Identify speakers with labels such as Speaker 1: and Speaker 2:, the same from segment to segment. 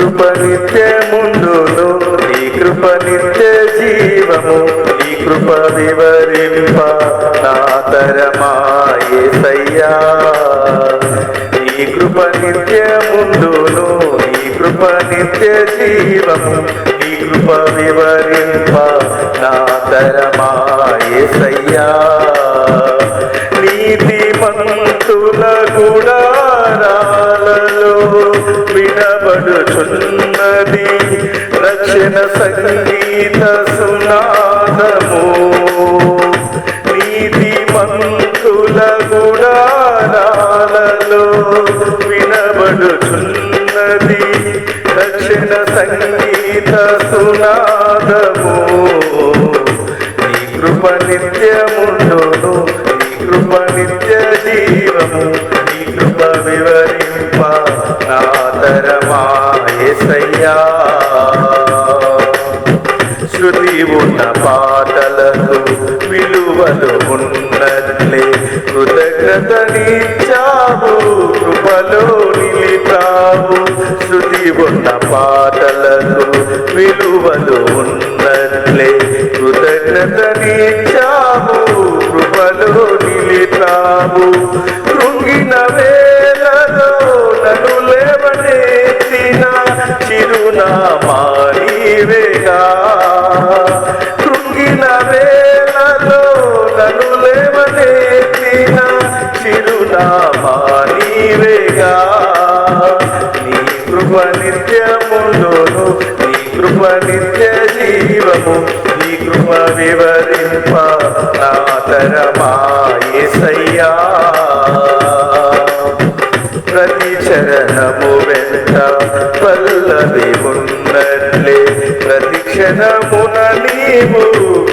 Speaker 1: కృపనిత్య ముందును నీ కృప నిత్య జీవము నీ కృప వివరింప నా తరమాయేసయ్యా నీ కృప నిత్యముందును నీ కృప నిత్య జీవము నీ కృప వివరింప నా తరమాయేసయ్యా నీతి వినబడుచున్నది. రక్షణ సంగీత సునాదము. నీతి మంతుల గుడారాలలో వినబడుచున్నది. రక్షణ సంగీత సునాదము. నీ కృప నిత్యముండును నీ కృప నిత్య జీవము. నీ కృప వివరింప ఉన్న పాటలకు విలువలు ఉన్నట్లే కృతజ్ఞత నీచావు కృపలో నిలిపావు శృతి ఉన్న పాటలకు విలువలు ఉన్నట్లే కృతజ్ఞత నీచావు కృపలో నిలిపావు కృప నిత్య జీవము నీ కృప వివరింప నా తరమాయేసయ్యా. ప్రతి చరణము వెంట పల్లవి ఉన్నట్లే ప్రతి క్షణమున నీవు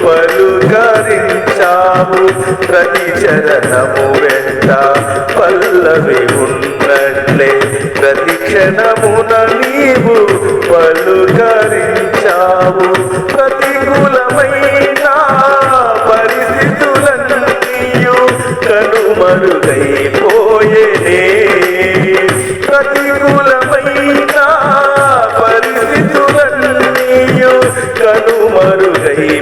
Speaker 1: పలుకరించావు. ప్రతి చరణము వెంట పల్లవి ఉన్నట్లే ప్రతి క్షణమున నీ కనుమరుగైపోయేనే ప్రతికూలమైన పరిస్థితులన్నీయు కనుమరుగైపోయేనే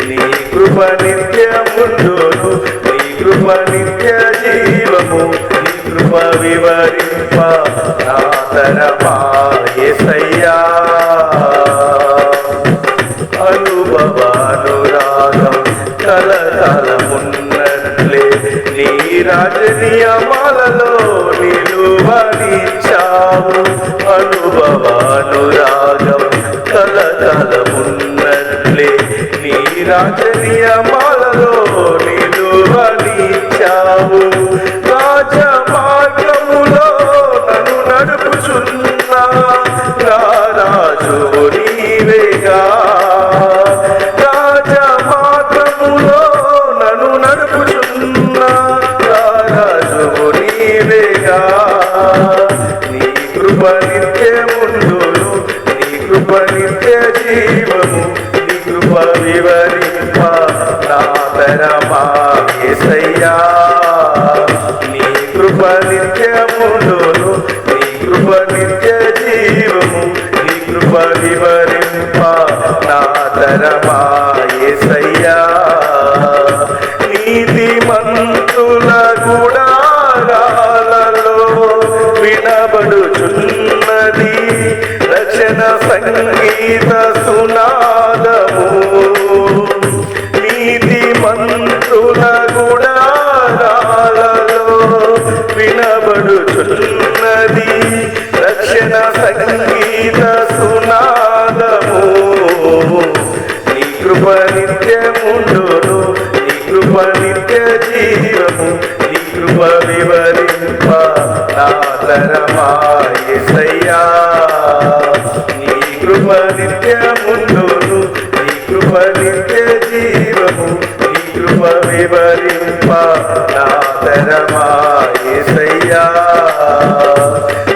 Speaker 1: నీ కృప నిత్యముందును నీ కృప నిత్య జీవము నీ కృప వివరింప నా తరమాయేసయ్యా అనుభవానురాగం కలకాలమున్నట్లే నీ రాజనీయమాలలో నిలువనిచ్చావు అనుభవానురాగం కలకాలమున్నట్లే నీ రాజనీయమాలలో కృప నిత్య జీవము నీ కృప వివరింప నా తరమాయేసయ్యా నీ కృప ಸಂಗೀತ కృప నిత్యముండును నీ కృప నిత్య జీవము నీ కృప వివరింప నా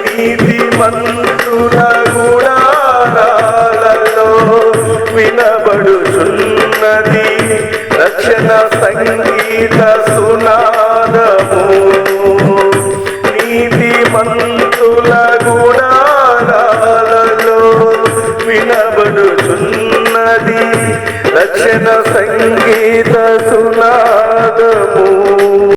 Speaker 1: నీతి మంతుల గుడారాలలో వినబడుచున్నది రక్షణ సంగీత సునా